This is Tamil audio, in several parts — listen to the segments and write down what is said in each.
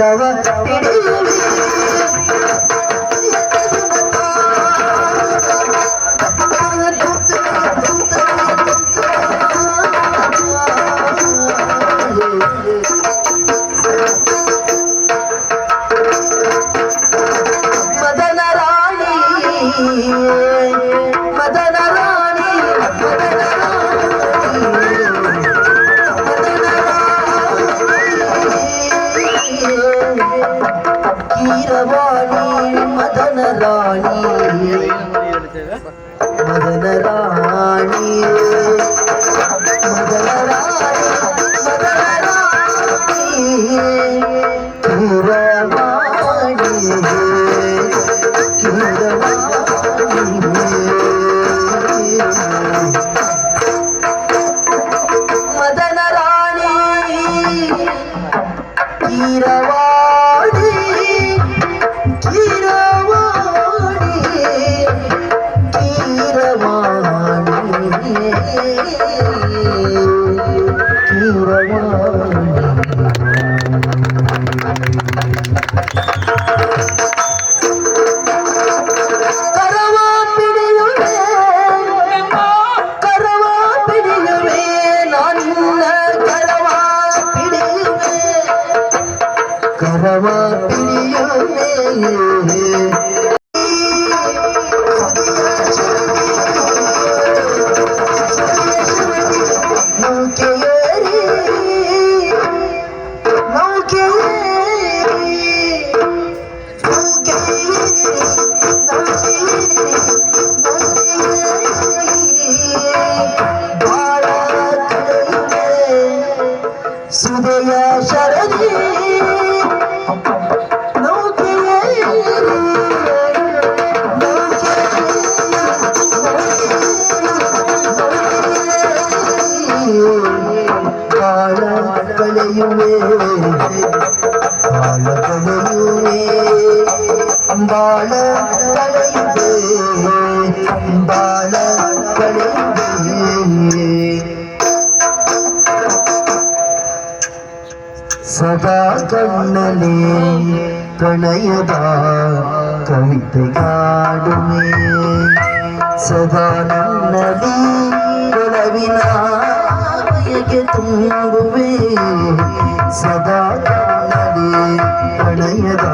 ரவ அன்பாள கலைந்தே அன்பாள கலைந்தே சதா கண்ணலே கணையதா கவிதை காடுமே. சதா நன்னதி குலவினா ತುಂಬುವೆ ಸದಾ ನದಿ ಪ್ರಣಯದ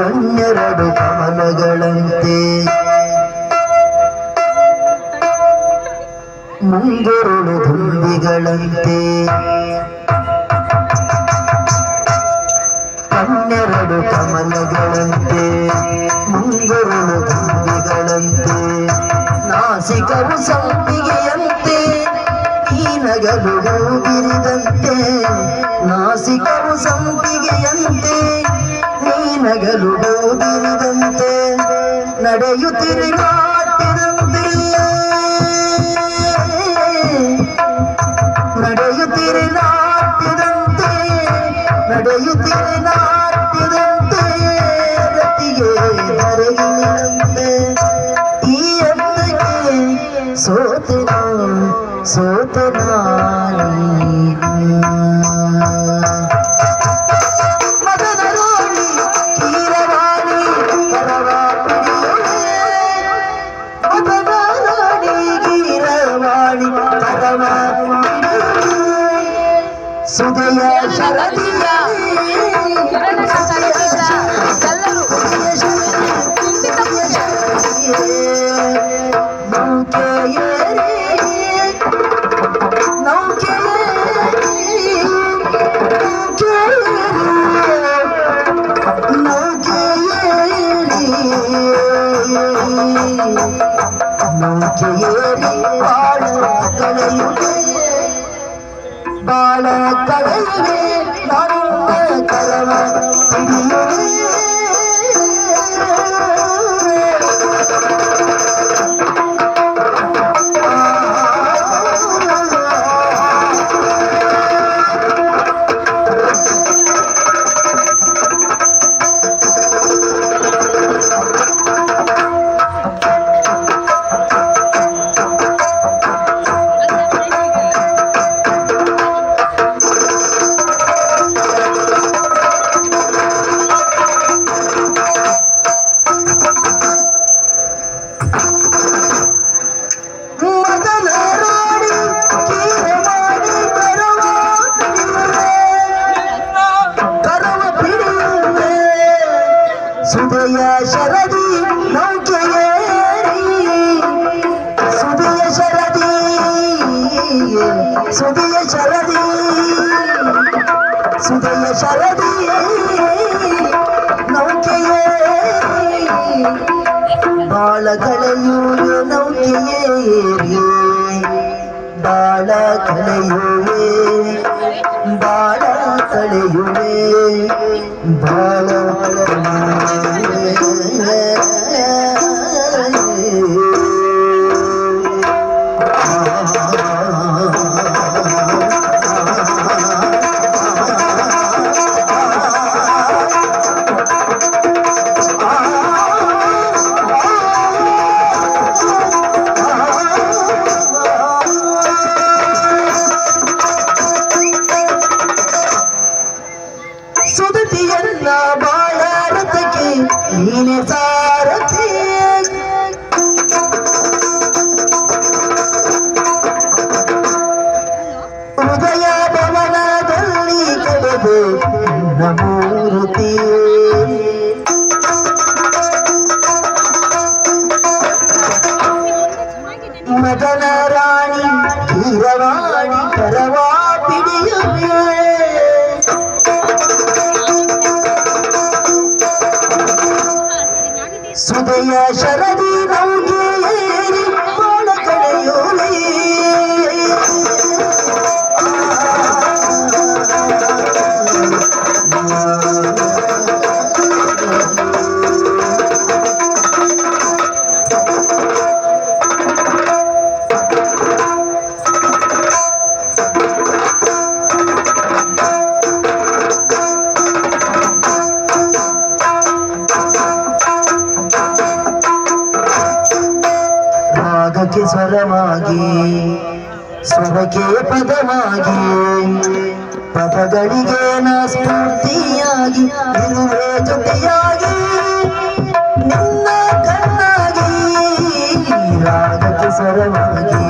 ಕಣ್ಣೆರಡು ಕಮಲಗಳಂತೆ. ಮುಂದೆರಡು ದುಂಬಿಗಳಂತೆ. ಕಣ್ಣೆರಡು ಕಮಲಗಳಂತೆ ಮುಂದೆರಡು ದುಂಬಿಗಳಂತೆ. ನಾಸಿಕರು ಸಂಪಿಗೆಯಂತೆ ಈ ನಗಲು ಬಿರಿದಂತೆ. ಸಂಪಿಗೆಯಂತೆ ನೀ ನಗಲು ಹೋಗಿರುವಂತೆ ನಡೆಯುತ್ತಿರಿ ಕಾಟಿರುವುದಿ ನಡೆಯುತ್ತಿರಿ ನಾಟಿದಂತೆ ನಡೆಯುತ್ತಿರಿ ನಾ I'm not சுபிய சரதி நோக்கியேறி சுபிய சரதி சுபிய சரதி. சுபிய சரதி நோக்கியேறி பாலகளையூரு நோக்கியேறி ಬಾಳ ಕಳೆಯುವೆ. ಬಾಳ ஞானமூர்த்தி மதனராணி இரவாணி பரவா பிடியவே சுதய சரதி நௌகேரி பாலகடையோரே ಕಳೆಯೋಲೆ ಸ್ವರಕ್ಕೆ ಪದವಾಗಿ ಪದಗಳಿಗೆ ನ ಸ್ಫೂರ್ತಿಯಾಗಿ ಇರುವೆ ಜೊತೆಯಾಗಿ ನಿನ್ನ ಕಣ್ಣಾಗಿ ರಾಗಕ್ಕೆ ಸ್ವರವಾಗಿ